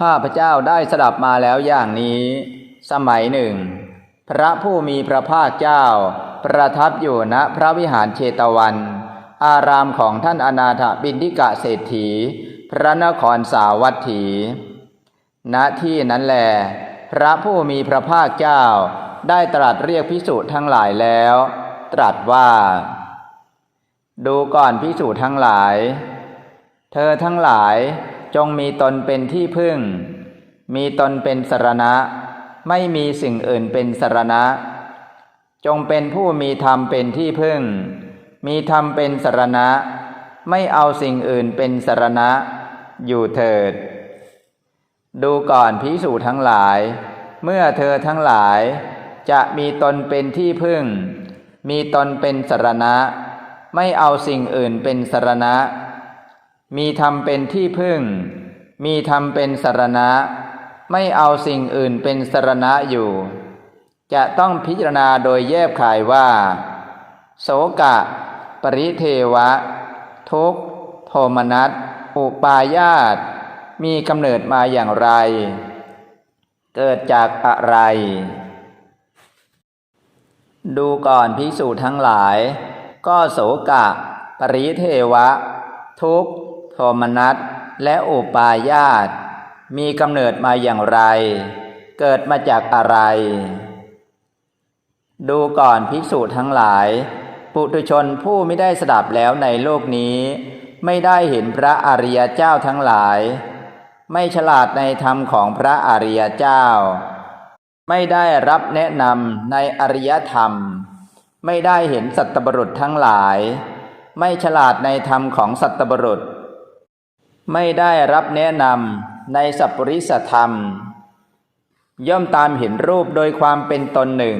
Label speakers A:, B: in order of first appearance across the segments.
A: ข้าพเจ้าได้สดับมาแล้วอย่างนี้ สมัยหนึ่ง พระผู้มีพระภาคเจ้า ประทับอยู่ณพระวิหารเชตวัน อารามของท่านอนาถบินทิกะเศรษฐี พระนครสาวัตถี ณที่นั้นแล พระผู้มีพระภาคเจ้า ได้ตรัสเรียกพิสุทั้งหลายแล้ว ตรัสว่า ดูก่อนพิสุทั้งหลาย เธอทั้งหลาย จงมีตนเป็นที่พึ่ง มีตนเป็นสรณะ ไม่มีสิ่งอื่นเป็นสรณะ จงเป็นผู้มีธรรมเป็นที่พึ่ง มีธรรมเป็นสรณะ ไม่เอาสิ่งอื่นเป็นสรณะ อยู่เถิด ดูก่อนพิสูจทั้งหลาย เมื่อเธอทั้งหลาย จะมีตนเป็นที่พึ่ง มีตนเป็นสรณะ ไม่เอาสิ่งอื่นเป็นสรณะ มีธรรมเป็นที่พึ่ง มีธรรมเป็นสารณะ ไม่เอาสิ่งอื่นเป็นสารณะอยู่ จะต้องพิจารณาโดยแยบขายว่า โสกะ ปริเทวะ ทุกโทมนัสอุปายาต มีกำเนิดมาอย่างไร เกิดจากอะไร ดูก่อนภิกษุทั้งหลาย ก็โสกะ ปริเทวะ ทุกข โทมนัสและอุปายาต มีกำเนิดมาอย่างไร เกิดมาจากอะไร ดูก่อนภิกษุทั้งหลาย ปุถุชนผู้ไม่ได้สดับแล้วในโลกนี้ ไม่ได้เห็นพระอริยเจ้าทั้งหลาย ไม่ฉลาดในธรรมของพระอริยเจ้า ไม่ได้รับแนะนำในอริยธรรม ไม่ได้เห็นสัตบรุษทั้งหลาย ไม่ฉลาดในธรรมของสัตบรุษ ไม่ได้รับแนะนำในสัพปริสธรรม ย่อมตามเห็นรูปโดยความเป็นตนหนึ่ง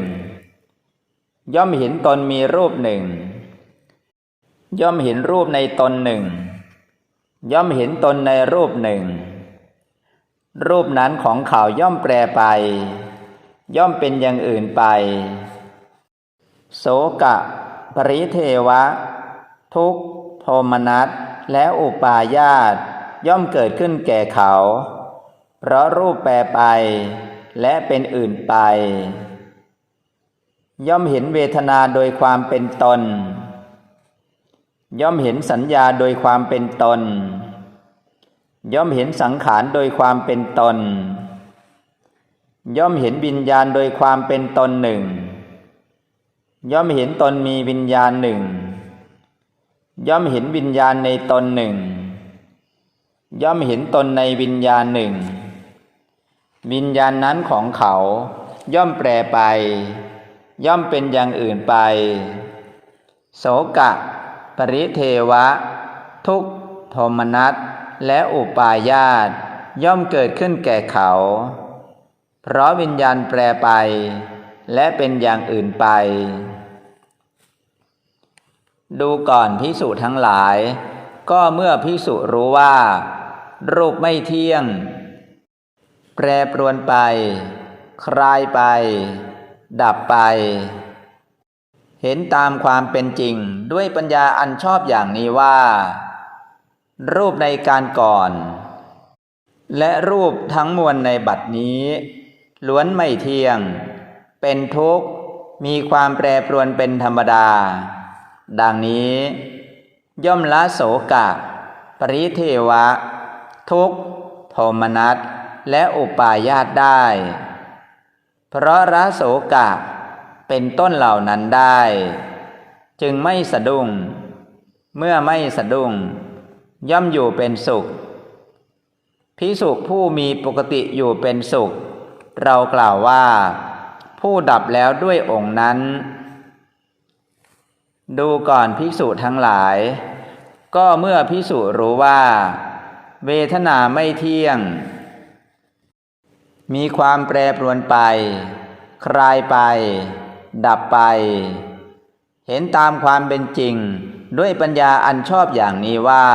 A: ย่อมเห็นตนมีรูปหนึ่ง ย่อมเห็นรูปในตนหนึ่ง ย่อมเห็นตนในรูปหนึ่ง รูปนั้นของเขาย่อมแปรไป ย่อมเป็นอย่างอื่นไป โสกะ ปริเทวะ ทุกโทมนัสและอุปาญาต ย่อมเกิดขึ้นแก่เขา เพราะรูปแปรไป และเป็นอื่นไป ย่อมเห็นเวทนาโดยความเป็นตน ย่อมเห็นสัญญาโดยความเป็นตน ย่อมเห็นสังขารโดยความเป็นตน ย่อมเห็นวิญญาณโดยความเป็นตนหนึ่ง ย่อมเห็นตนมีวิญญาณหนึ่ง ย่อมเห็นวิญญาณในตนหนึ่ง ย่อมเห็นตนในวิญญาณหนึ่ง วิญญาณนั้นของเขา ย่อมแปรไป ย่อมเป็นอย่างอื่นไป โสกะ ปริเทวะ ทุกโทมนัสและอุปาญาตย่อมเกิดขึ้นแก่เขา เพราะวิญญาณแปรไป และเป็นอย่างอื่นไป ดูก่อนพิสุทั้งหลาย ก็เมื่อพิสุรู้ว่า รูปไม่เที่ยง แปรปรวนไป คลายไป ดับไป เห็นตามความเป็นจริงด้วยปัญญาอันชอบอย่างนี้ว่า รูปในการก่อน และรูปทั้งมวลในบัดนี้ ล้วนไม่เที่ยง เป็นทุกข์ มีความแปรปรวนเป็นธรรมดา ดังนี้ ย่อมละโสกะ ปริเทวะ ทุกข์ โทมนัส และอุปาญาตได้ เพราะละโสกะเป็นต้นเหล่านั้นได้ จึงไม่สะดุ้ง เมื่อไม่สะดุ้ง ย่อมอยู่เป็นสุขพิสุผู้มีปกติอยู่เป็นสุข เรากล่าวว่า ผู้ดับแล้วด้วยองค์นั้น ดูก่อนภิกษุทั้งหลาย ก็เมื่อภิกษุรู้ว่า เวทนาไม่เที่ยง มีความแปรปรวนไป คลายไป ดับไป เห็นตามความเป็นจริง ด้วยปัญญาอันชอบอย่างนี้ว่า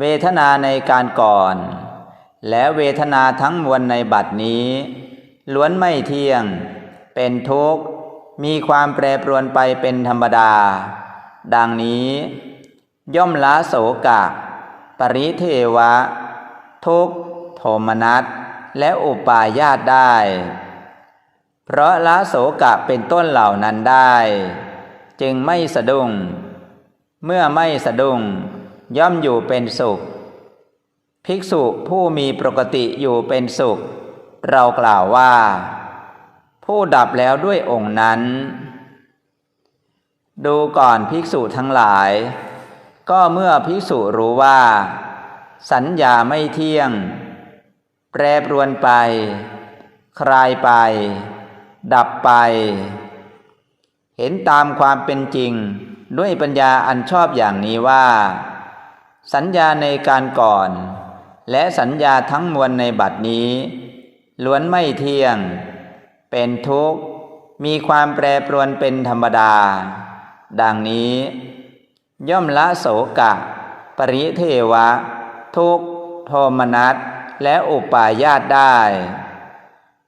A: เวทนาในการก่อน และเวทนาทั้งมวลในบัดนี้ ล้วนไม่เที่ยง เป็นทุกข์ มีความแปรปรวนไปเป็นธรรมดา ดังนี้ ย่อมละโสกะ ปริเทวะ ทุกโทมนัสและอุปาญาตได้ เพราะละโสกะเป็นต้นเหล่านั้นได้ จึงไม่สะดุ้ง เมื่อไม่สะดุ้ง ย่อมอยู่เป็นสุข ภิกษุผู้มีปกติอยู่เป็นสุข เรากล่าวว่า ผู้ดับแล้วด้วยองค์นั้น ดูก่อนภิกษุทั้งหลาย ก็เมื่อภิกษุรู้ว่า สัญญาไม่เที่ยง แปรปรวนไป คลายไป ดับไป เห็นตามความเป็นจริง ด้วยปัญญาอันชอบอย่างนี้ว่า สัญญาในการก่อน และสัญญาทั้งมวลในบัดนี้ ล้วนไม่เที่ยง เป็นทุกข์ มีความแปรปรวนเป็นธรรมดา ดังนี้ ย่อมละโสกะ ปริเทวะ ทุกโทมนัสและอุปาญาตได้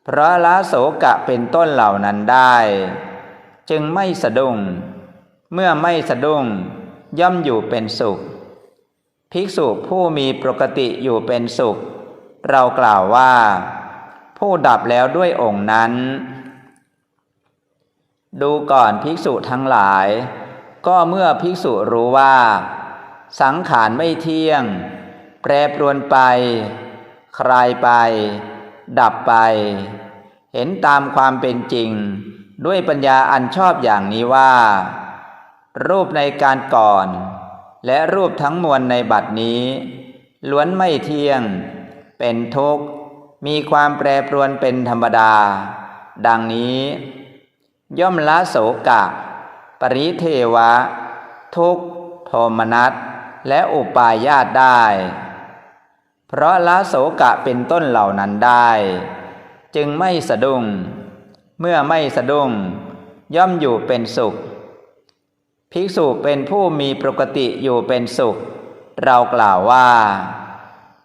A: เพราะละโสกะเป็นต้นเหล่านั้นได้ จึงไม่สะดุ้งเมื่อไม่สะดุ้งย่อมอยู่เป็นสุข ภิกษุผู้มีปกติอยู่เป็นสุข เรากล่าวว่า ผู้ดับแล้วด้วยองค์นั้น ดูก่อนภิกษุทั้งหลาย ก็เมื่อภิกษุรู้ว่า สังขารไม่เที่ยง แปรปรวนไป คลายไป ดับไป เห็นตามความเป็นจริง ด้วยปัญญาอันชอบอย่างนี้ว่า รูปในการก่อน และรูปทั้งมวลในบัดนี้ ล้วนไม่เที่ยง เป็นทุกข์ มีความแปรปรวนเป็นธรรมดา ดังนี้ ย่อมละโสกะ ปริเทวะ ทุกโทมนัสและอุปาญาตได้ เพราะละโสกะเป็นต้นเหล่านั้นได้ จึงไม่สะดุ้ง เมื่อไม่สะดุ้ง ย่อมอยู่เป็นสุข ภิกษุเป็นผู้มีปกติอยู่เป็นสุข เรากล่าวว่า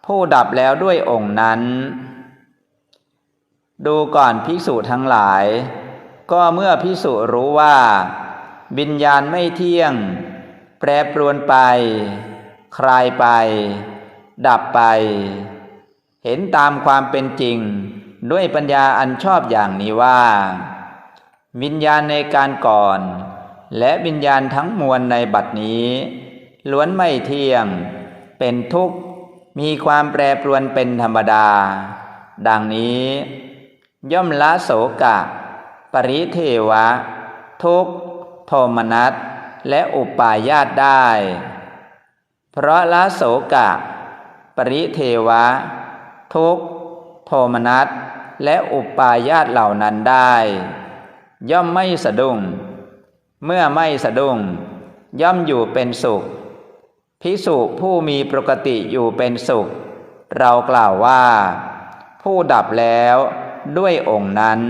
A: ผู้ดับแล้วด้วยองค์นั้น ดูก่อนภิกษุทั้งหลาย ก็เมื่อภิกษุรู้ว่า วิญญาณไม่เที่ยง แปรปรวนไป คลายไป ดับไป เห็นตามความเป็นจริง ด้วยปัญญาอันชอบอย่างนี้ว่า วิญญาณในการก่อน และวิญญาณทั้งมวลในบัดนี้ ล้วนไม่เที่ยง เป็นทุกข์ มีความแปรปรวนเป็นธรรมดา ดังนี้ ย่อมละโสกะ ปริเทวะ ทุกข์ โทมนัสและอุปาญาตได้ เพราะละโสกะ ปริเทวะ ทุกโทมนัสและอุปาญาตเหล่านั้นได้ ย่อมไม่สะดุ้งเมื่อไม่สะดุ้งย่อมอยู่เป็นสุข ภิกษุผู้มีปกติอยู่เป็นสุข เรากล่าวว่า ผู้ดับแล้วด้วยองค์นั้น